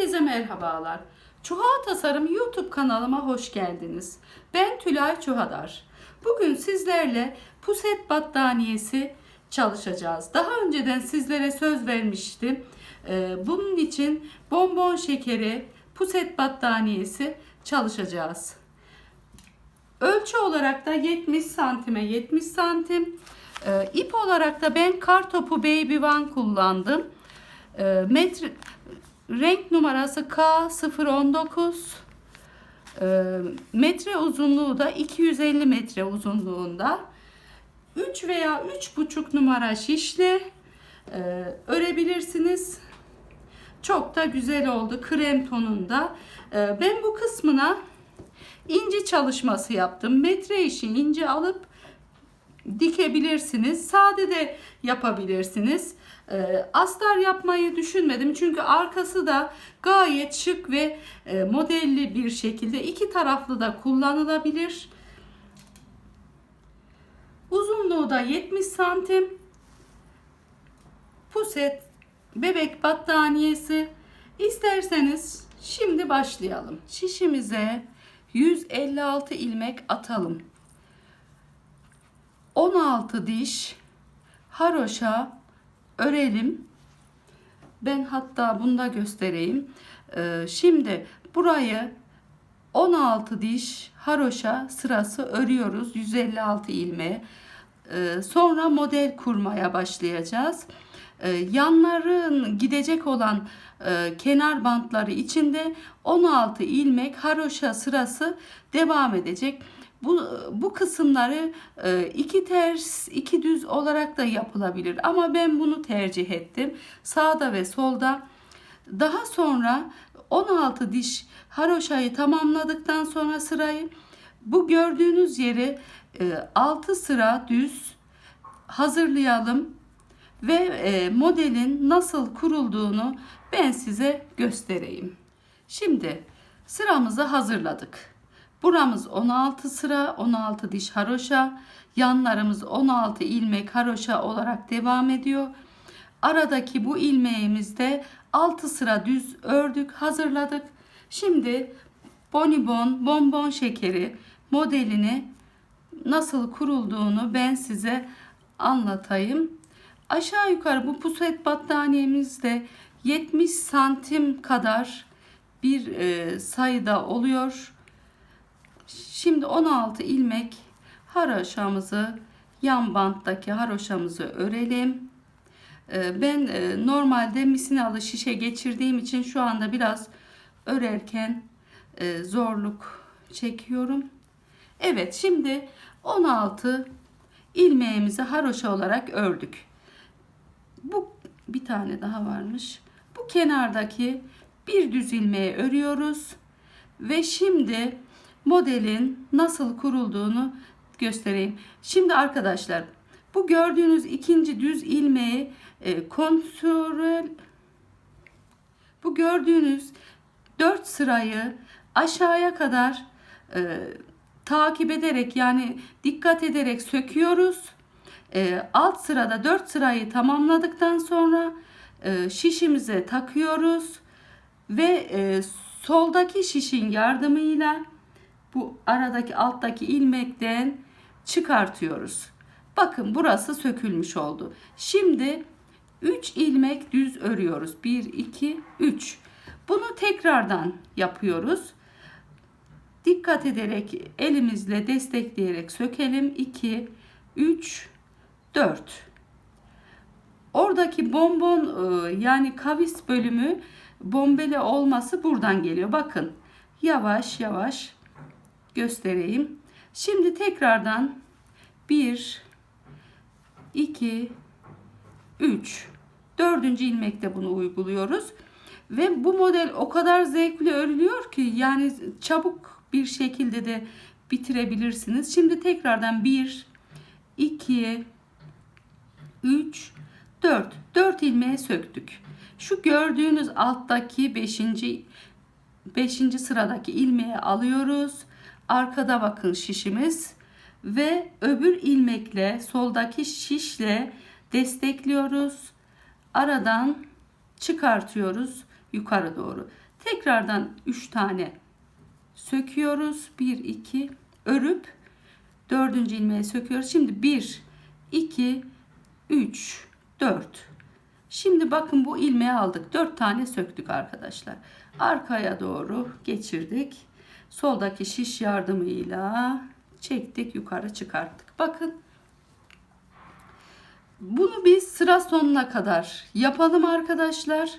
Herkese merhabalar. Çuha Tasarım YouTube kanalıma hoş geldiniz. Ben Tülay Çuhadar. Bugün sizlerle puset battaniyesi çalışacağız. Daha önceden sizlere söz vermiştim. Ee, Bunun için bonbon şekeri, puset battaniyesi çalışacağız. Ölçü olarak da 70 santime 70 santim. Ee, ip olarak da ben kartopu Baby One kullandım. Ee, metre, renk numarası K019. Ee, metre uzunluğu da 250 metre uzunluğunda. 3 veya 3,5 numara şişle e, örebilirsiniz. Çok da güzel oldu krem tonunda. Ee, ben bu kısmına inci çalışması yaptım. Metre işi inci alıp dikebilirsiniz. Sade de yapabilirsiniz. Ee, astar yapmayı düşünmedim. Çünkü arkası da gayet şık ve e, modelli bir şekilde iki taraflı da kullanılabilir. Uzunluğu da 70 santim. Puset bebek battaniyesi. İsterseniz şimdi başlayalım. Şişimize 156 ilmek atalım. 16 diş haroşa örelim. Ben hatta bunu da göstereyim. Ee, şimdi burayı 16 diş haroşa sırası örüyoruz. 156 ilmeğe. Ee, sonra model kurmaya başlayacağız. Ee, yanların gidecek olan e, kenar bantları içinde 16 ilmek haroşa sırası devam edecek. Bu, bu kısımları e, iki ters iki düz olarak da yapılabilir ama ben bunu tercih ettim. Sağda ve solda. Daha sonra 16 diş haroşayı tamamladıktan sonra sırayı bu gördüğünüz yeri 6 sıra düz hazırlayalım ve e, modelin nasıl kurulduğunu ben size göstereyim. Şimdi sıramızı hazırladık. Buramız 16 sıra, 16 diş haroşa, yanlarımız 16 ilmek haroşa olarak devam ediyor. Aradaki bu ilmeğimizde 6 sıra düz ördük, hazırladık. Şimdi bonibon, bonbon şekeri modelini nasıl kurulduğunu ben size anlatayım. Aşağı yukarı bu puset battaniyemizde 70 santim kadar bir e, sayıda oluyor. Şimdi 16 ilmek haroşamızı yan banttaki haroşamızı örelim. Ee, ben e, normalde misinalı şişe geçirdiğim için şu anda biraz örerken e, zorluk çekiyorum. Evet şimdi 16 ilmeğimizi haroşa olarak ördük. Bu bir tane daha varmış. Bu kenardaki bir düz ilmeği örüyoruz. Ve şimdi modelin nasıl kurulduğunu göstereyim. Şimdi arkadaşlar bu gördüğünüz ikinci düz ilmeği e, kontrol bu gördüğünüz dört sırayı aşağıya kadar e, takip ederek yani dikkat ederek söküyoruz. E, alt sırada dört sırayı tamamladıktan sonra e, şişimize takıyoruz ve e, soldaki şişin yardımıyla bu aradaki alttaki ilmekten çıkartıyoruz. Bakın burası sökülmüş oldu. Şimdi 3 ilmek düz örüyoruz. 1 2 3. Bunu tekrardan yapıyoruz. Dikkat ederek elimizle destekleyerek sökelim. 2 3 4. Oradaki bonbon e, yani kavis bölümü bombeli olması buradan geliyor. Bakın yavaş yavaş göstereyim. Şimdi tekrardan 1 2 3 dördüncü ilmekte bunu uyguluyoruz. Ve bu model o kadar zevkli örülüyor ki yani çabuk bir şekilde de bitirebilirsiniz. Şimdi tekrardan 1 2 3 4 4 ilmeğe söktük. Şu gördüğünüz alttaki 5. 5. sıradaki ilmeği alıyoruz. Arkada bakın şişimiz ve öbür ilmekle soldaki şişle destekliyoruz. Aradan çıkartıyoruz yukarı doğru. Tekrardan 3 tane söküyoruz. 1 2 örüp dördüncü ilmeği söküyoruz. Şimdi 1 2 3 4 Şimdi bakın bu ilmeği aldık. 4 tane söktük arkadaşlar. Arkaya doğru geçirdik. Soldaki şiş yardımıyla çektik yukarı çıkarttık. Bakın bunu biz sıra sonuna kadar yapalım arkadaşlar.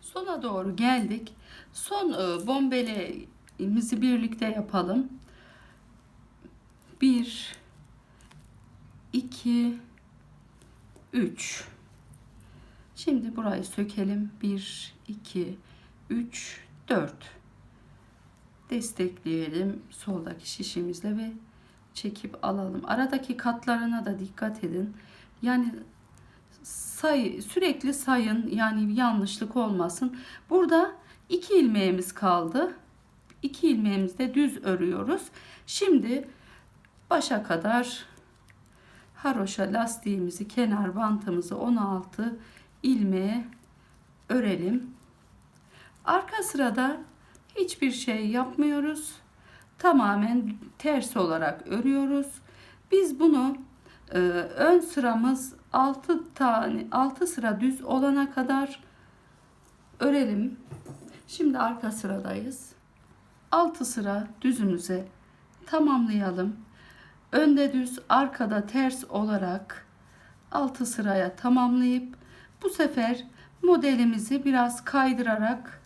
Sona doğru geldik. Son e, bombelemizi birlikte yapalım. 1 2 3 Şimdi burayı sökelim. 1 2 3 4 destekleyelim soldaki şişimizle ve çekip alalım. Aradaki katlarına da dikkat edin. Yani say sürekli sayın yani yanlışlık olmasın. Burada iki ilmeğimiz kaldı. İki ilmeğimizi de düz örüyoruz. Şimdi başa kadar haroşa lastiğimizi kenar bantımızı 16 ilmeğe örelim. Arka sırada hiçbir şey yapmıyoruz. Tamamen ters olarak örüyoruz. Biz bunu e, ön sıramız 6 tane 6 sıra düz olana kadar örelim. Şimdi arka sıradayız. 6 sıra düzümüze tamamlayalım. Önde düz, arkada ters olarak 6 sıraya tamamlayıp bu sefer modelimizi biraz kaydırarak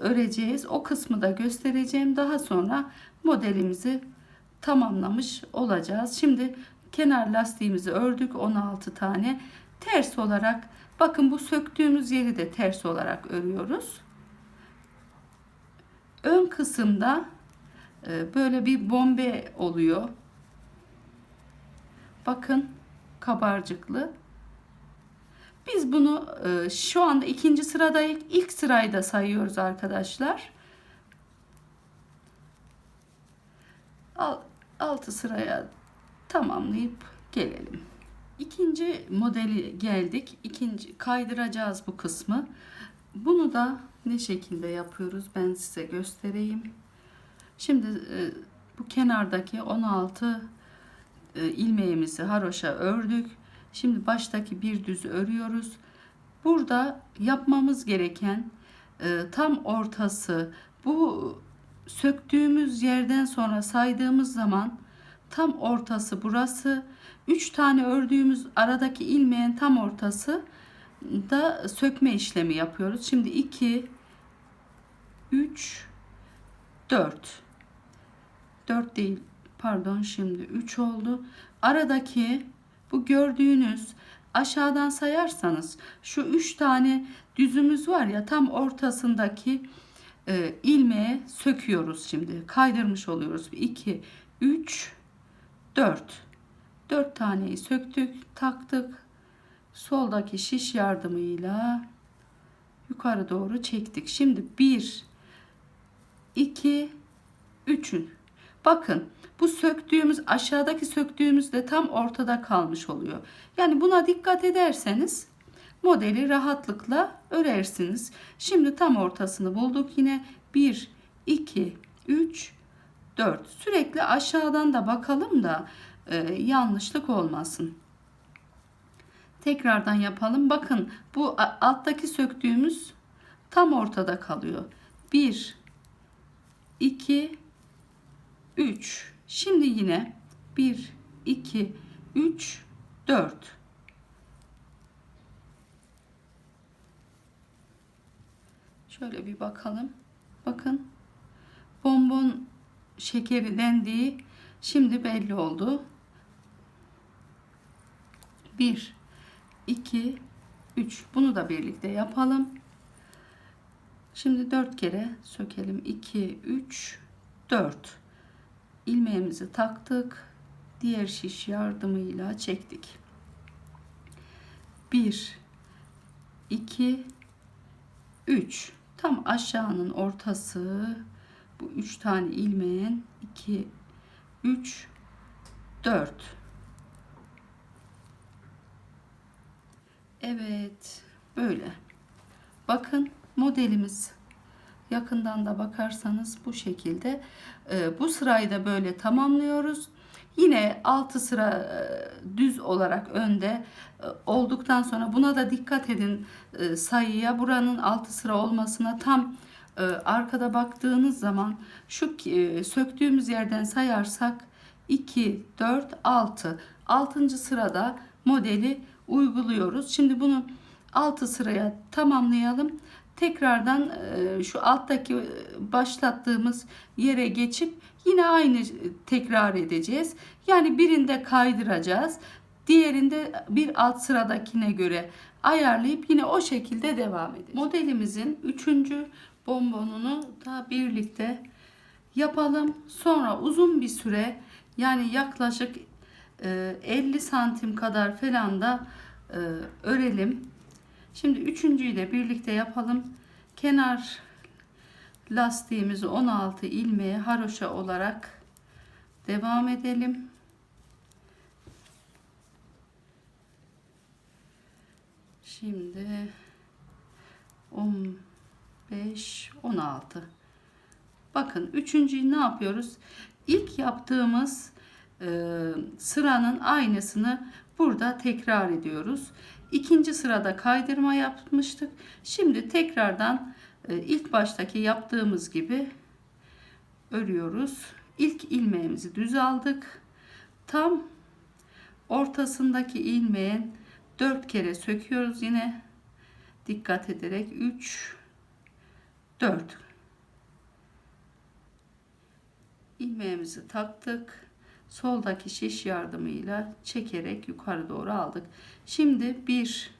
öreceğiz. O kısmı da göstereceğim. Daha sonra modelimizi tamamlamış olacağız. Şimdi kenar lastiğimizi ördük 16 tane. Ters olarak bakın bu söktüğümüz yeri de ters olarak örüyoruz. Ön kısımda e, böyle bir bombe oluyor. Bakın kabarcıklı. Biz bunu e, şu anda ikinci sıradayız. İlk sırayı da sayıyoruz arkadaşlar. Altı sıraya tamamlayıp gelelim. İkinci modeli geldik. İkinci kaydıracağız bu kısmı. Bunu da ne şekilde yapıyoruz ben size göstereyim. Şimdi e, bu kenardaki 16 e, ilmeğimizi haroşa ördük. Şimdi baştaki bir düz örüyoruz. Burada yapmamız gereken e, tam ortası bu söktüğümüz yerden sonra saydığımız zaman tam ortası burası. 3 tane ördüğümüz aradaki ilmeğin tam ortası da sökme işlemi yapıyoruz. Şimdi 2 3 4 4 değil pardon şimdi 3 oldu. Aradaki bu gördüğünüz aşağıdan sayarsanız şu 3 tane düzümüz var ya tam ortasındaki e, ilmeğe söküyoruz şimdi. Kaydırmış oluyoruz. 2 3 4 4 taneyi söktük, taktık. Soldaki şiş yardımıyla yukarı doğru çektik. Şimdi 1 2 3'ün Bakın bu söktüğümüz aşağıdaki söktüğümüz de tam ortada kalmış oluyor. Yani buna dikkat ederseniz modeli rahatlıkla örersiniz. Şimdi tam ortasını bulduk yine 1 2 3 4 sürekli aşağıdan da bakalım da e, yanlışlık olmasın. Tekrardan yapalım. Bakın bu alttaki söktüğümüz tam ortada kalıyor. 1 2 3 şimdi yine 1 2 3 4 şöyle bir bakalım. Bakın bonbon şekeri dendiği şimdi belli oldu. 1 2 3 bunu da birlikte yapalım. Şimdi 4 kere sökelim. 2 3 4 ilmeğimizi taktık. Diğer şiş yardımıyla çektik. 1 2 3 tam aşağının ortası. Bu 3 tane ilmeğin 2 3 4 Evet böyle. Bakın modelimiz yakından da bakarsanız bu şekilde Ee, bu sırayı da böyle tamamlıyoruz. Yine 6 sıra e, düz olarak önde e, olduktan sonra buna da dikkat edin e, sayıya buranın 6 sıra olmasına tam e, arkada baktığınız zaman şu e, söktüğümüz yerden sayarsak 2 4 6 6. sırada modeli uyguluyoruz. Şimdi bunu 6 sıraya tamamlayalım. Tekrardan e, şu alttaki e, başlattığımız yere geçip yine aynı tekrar edeceğiz. Yani birinde kaydıracağız. Diğerinde bir alt sıradakine göre ayarlayıp yine o şekilde devam edeceğiz. Modelimizin 3. bonbonunu da birlikte yapalım. Sonra uzun bir süre yani yaklaşık e, 50 santim kadar falan da e, örelim. Şimdi üçüncüyü de birlikte yapalım. Kenar lastiğimizi 16 ilmeğe haroşa olarak devam edelim. Şimdi 15 16 Bakın üçüncüyü ne yapıyoruz? İlk yaptığımız e, sıranın aynısını burada tekrar ediyoruz. İkinci sırada kaydırma yapmıştık. Şimdi tekrardan e, ilk baştaki yaptığımız gibi örüyoruz. İlk ilmeğimizi düz aldık. Tam ortasındaki ilmeğin dört kere söküyoruz yine. Dikkat ederek 3 4 ilmeğimizi taktık soldaki şiş yardımıyla çekerek yukarı doğru aldık. Şimdi 1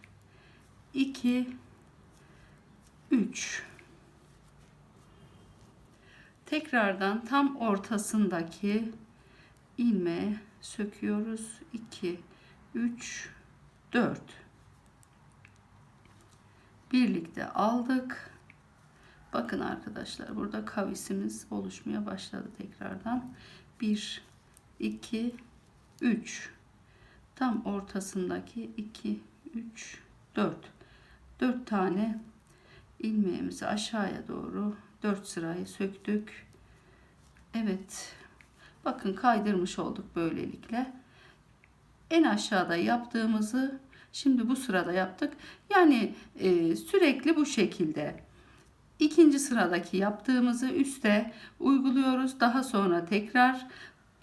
2 3 Tekrardan tam ortasındaki ilmeği söküyoruz. 2 3 4 birlikte aldık. Bakın arkadaşlar burada kavisimiz oluşmaya başladı tekrardan. 1 2 3 tam ortasındaki 2 3 4 4 tane ilmeğimizi aşağıya doğru 4 sırayı söktük. Evet. Bakın kaydırmış olduk böylelikle. En aşağıda yaptığımızı şimdi bu sırada yaptık. Yani e, sürekli bu şekilde. İkinci sıradaki yaptığımızı üste uyguluyoruz. Daha sonra tekrar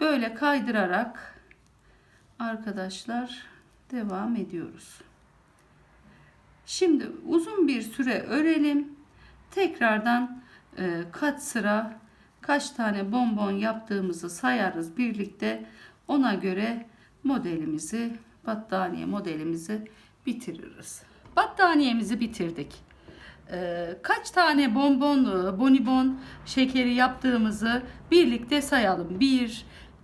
Böyle kaydırarak arkadaşlar devam ediyoruz. Şimdi uzun bir süre örelim. Tekrardan e, kaç sıra kaç tane bonbon yaptığımızı sayarız birlikte. Ona göre modelimizi battaniye modelimizi bitiririz. Battaniyemizi bitirdik. Ee, kaç tane bonbon, bonibon şekeri yaptığımızı birlikte sayalım. 1,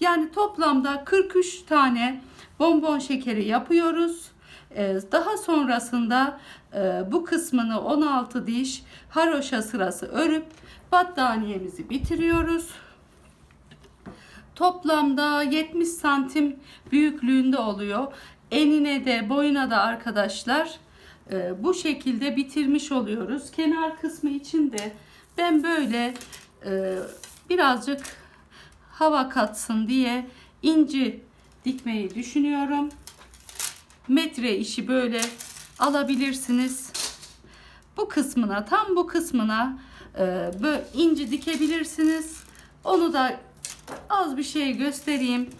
yani toplamda 43 tane bonbon şekeri yapıyoruz. Ee, daha sonrasında e, bu kısmını 16 diş haroşa sırası örüp battaniyemizi bitiriyoruz. Toplamda 70 santim büyüklüğünde oluyor. Enine de boyuna da arkadaşlar e, bu şekilde bitirmiş oluyoruz. Kenar kısmı için de ben böyle e, birazcık hava katsın diye inci dikmeyi düşünüyorum. Metre işi böyle alabilirsiniz. Bu kısmına tam bu kısmına e, böyle inci dikebilirsiniz. Onu da az bir şey göstereyim.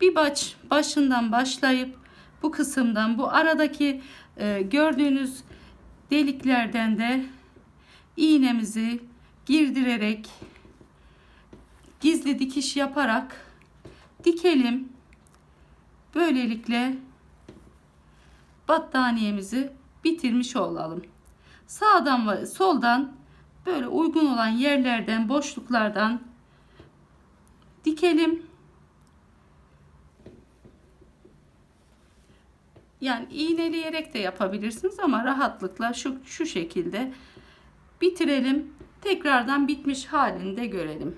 Bir baş başından başlayıp bu kısımdan bu aradaki e, gördüğünüz deliklerden de iğnemizi girdirerek gizli dikiş yaparak dikelim. Böylelikle battaniyemizi bitirmiş olalım. Sağdan ve soldan böyle uygun olan yerlerden, boşluklardan dikelim. Yani iğneleyerek de yapabilirsiniz ama rahatlıkla şu şu şekilde bitirelim. Tekrardan bitmiş halini de görelim.